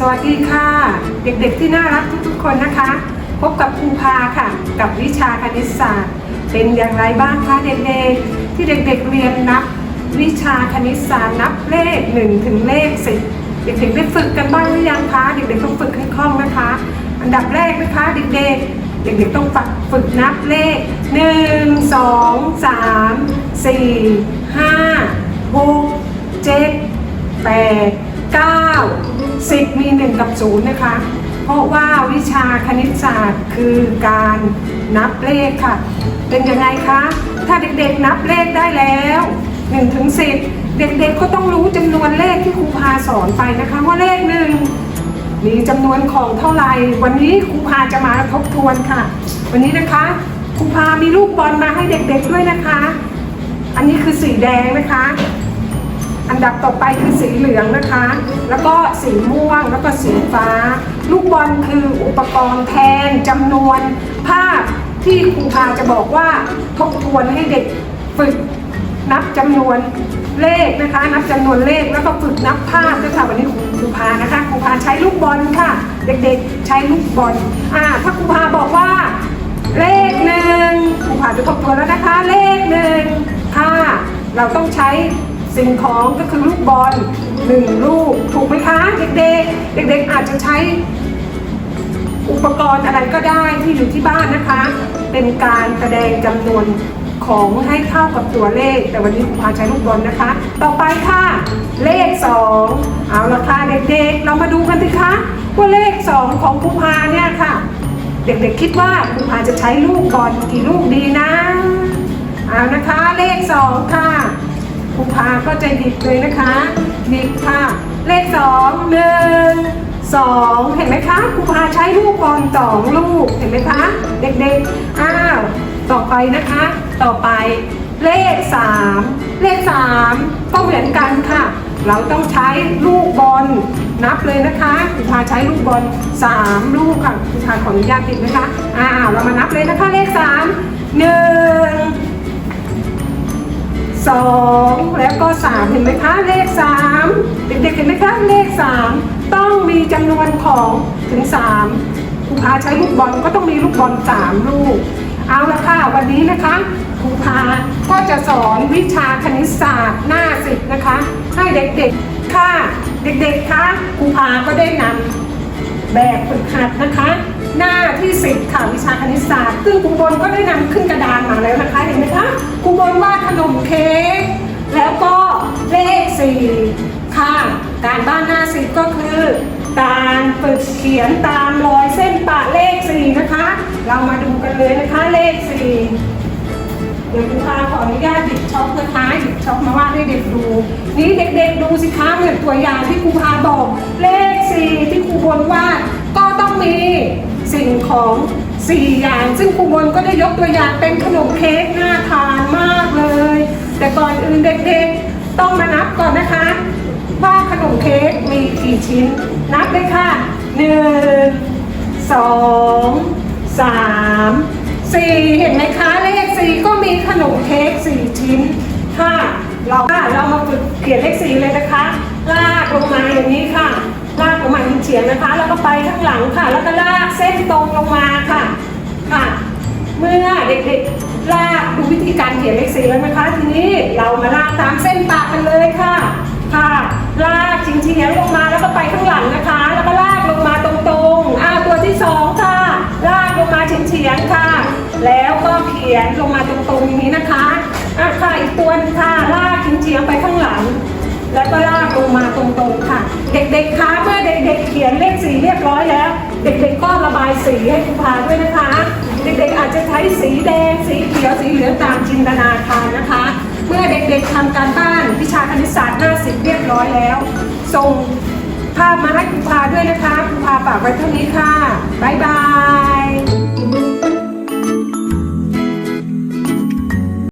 สวัสดีค่ะ เด็กๆที่น่ารักทุกๆ คนนะคะ พบกับครูพาค่ะ กับวิชาคณิตศาสตร์ เป็นอย่างไรบ้างคะเด็กๆที่เด็กๆเรียนนับ วิชาคณิตศาสตร์นับเลข1ถึงเลข10เด็กๆได้ฝึกกันบ้างหรือยังคะเด็กๆต้องฝึกให้คล่องนะคะ อันดับแรกนะคะเด็กๆเด็กๆต้องฝึกฝึกนับเลข 1 2 3 4 5 6 7แสิบมีหนึ่งกับศูนย์นะคะ เพราะว่าวิชาคณิตศาสตร์คือการนับเลขค่ะ เป็นยังไงคะ ถ้าเด็กๆนับเลขได้แล้ว1ถึง10 เด็กๆก็ต้องรู้จำนวนเลขที่ครูพาสอนไปนะคะ ว่าเลขหนึ่งมีจำนวนของเท่าไหร่ วันนี้ครูพาจะมาทบทวนค่ะ วันนี้นะคะครูพามีลูกบอลมาให้เด็กๆด้วยนะคะ อันนี้คือสีแดงนะคะ อันดับต่อไปคือสีเหลืองนะคะ แล้วก็สีม่วงแล้วก็สีฟ้า ลูกบอลคืออุปกรณ์แทนจำนวนภาพที่ครูพาจะบอกว่าทบทวนให้เด็กฝึกนับจำนวนเลขนะคะ นับจำนวนเลขแล้วก็ฝึกนับภาพด้วยค่ะวันนี้ครูพานะคะครูพาใช้ลูกบอลค่ะ เด็กๆใช้ลูกบอลอ่าถ้าครูพาบอกว่า เลขหนึ่งครูพาจะทบทวนแล้วนะคะ เลขหนึ่งถ้าเราต้องใช้ สิ่งของก็คือลูกบอลหนึ่งลูก ถูกไหมคะ เด็กๆ เด็กๆ อาจจะใช้อุปกรณ์อะไรก็ได้ที่อยู่ที่บ้านนะคะ เป็นการแสดงจำนวนของให้เท่ากับตัวเลข แต่วันนี้ครูพาใช้ลูกบอลนะคะ ต่อไปค่ะ เลข 2 เอาละค่ะเด็กๆ เรามาดูกันสิคะว่าเลข 2 ของครูพาเนี่ยค่ะ เด็กๆคิดว่าครูพาจะใช้ลูกบอลกี่ลูกดีนะ เอานะคะเลข 2 ค่ะ ครูพาก็จะหยิบเลยนะคะหยิบค่ะ เลขสองหนึ่งสองเห็นไหมคะครูพาใช้ลูกบอลสองลูกเห็นไหมคะ เด็กๆอ้าวต่อไปนะคะ ต่อไปเลขสามเลขสามก็เหมือนกันค่ะ เราต้องใช้ลูกบอลนับเลยนะคะครูพาใช้ลูกบอลสามลูกค่ะครูพาขออนุญาตติดนะคะอ้าวเรามานับเลยนะคะเลขสามหนึ่ง สองแล้วก็สามเห็นไหมคะเลขสามเด็กๆเห็นไหมคะเลขสามต้องมีจำนวนของถึงสามครูพาใช้ลูกบอลก็ต้องมีลูกบอลสามลูก เอาละค่ะวันนี้นะคะครูพาก็จะสอนวิชาคณิตศาสตร์หน้าสิบนะคะ ให้เด็กๆค่ะเด็กๆคะครูพาก็ได้นำแบบฝึกหัดนะคะ หน้าที่สิบค่ะวิชาคณิตศาสตร์ซึ่งครูบนก็ได้นำขึ้นกระดานมา เค้กแล้วก็เลขสี่ค่ะ การบ้านหน้าสิบก็คือการฝึกเขียนตามรอยเส้นปะเลขสี่นะคะ เรามาดูกันเลยนะคะเลขสี่เดี๋ยวคุณพาขออนุญาตหยิบช็อปนะคะหยิบช็อปมาวาดให้เด็กดู นี่เด็กๆดูสิคะเหมือนตัวอย่างที่ครูพาบอก เลขสี่ที่ครูบนวาดก็ต้องมีสิ่งของ สี่อย่าง ซึ่งครูบนก็ได้ยกตัวอย่างเป็นขนมเค้กน่าทานมากเลย แต่ก่อนอื่นเด็กๆต้องมานับก่อนนะคะ ว่าขนมเค้กมีกี่ชิ้น นับเลยค่ะหนึ่งสองสามสี่เห็นไหมคะเลขสี่ก็มีขนมเค้กสี่ชิ้นค่ะเราเรามาฝึกเขียนเลขสี่เลยนะคะ ลากลงมาอย่างนี้ค่ะ ลากลงมาเฉียงนะคะ ไปข้างหลังค่ะ แล้วก็ลากเส้นตรงลงมาค่ะค่ะ เมื่อเด็กๆลากดูวิธีการเขียนเลขสี่แล้วนะคะ ทีนี้เรามาลากตามเส้นปากกันเลยค่ะ ค่ะลากจริงๆลงมาแล้วก็ไปข้างหลังนะคะ แล้วก็ลากลงมาตรงๆอ่าตัวที่สองค่ะ ลากลงมาเฉียงๆค่ะ แล้วก็เขียนลงมาตรงๆอย่างนี้นะคะอะค่ะอีกตัวค่ะลากเฉียงๆไปข้างหลัง แล้วก็ งมาตรงๆค่ะ เด็กๆคะเมื่อเด็กๆเขียนเลขสีเรียบร้อยแล้ว เด็กๆก็ระบายสีให้ครูพาด้วยนะคะ เด็กๆอาจจะใช้สีแดง สีเขียวสีเหลืองตามจินตนาการนะคะ เมื่อเด็กๆทำการบ้านวิชาคณิตศาสตร์หน้าสิบเรียบร้อยแล้วส่งภาพมาให้ครูพาด้วยนะคะครูพาฝากไว้เท่านี้ค่ะบ๊ายบาย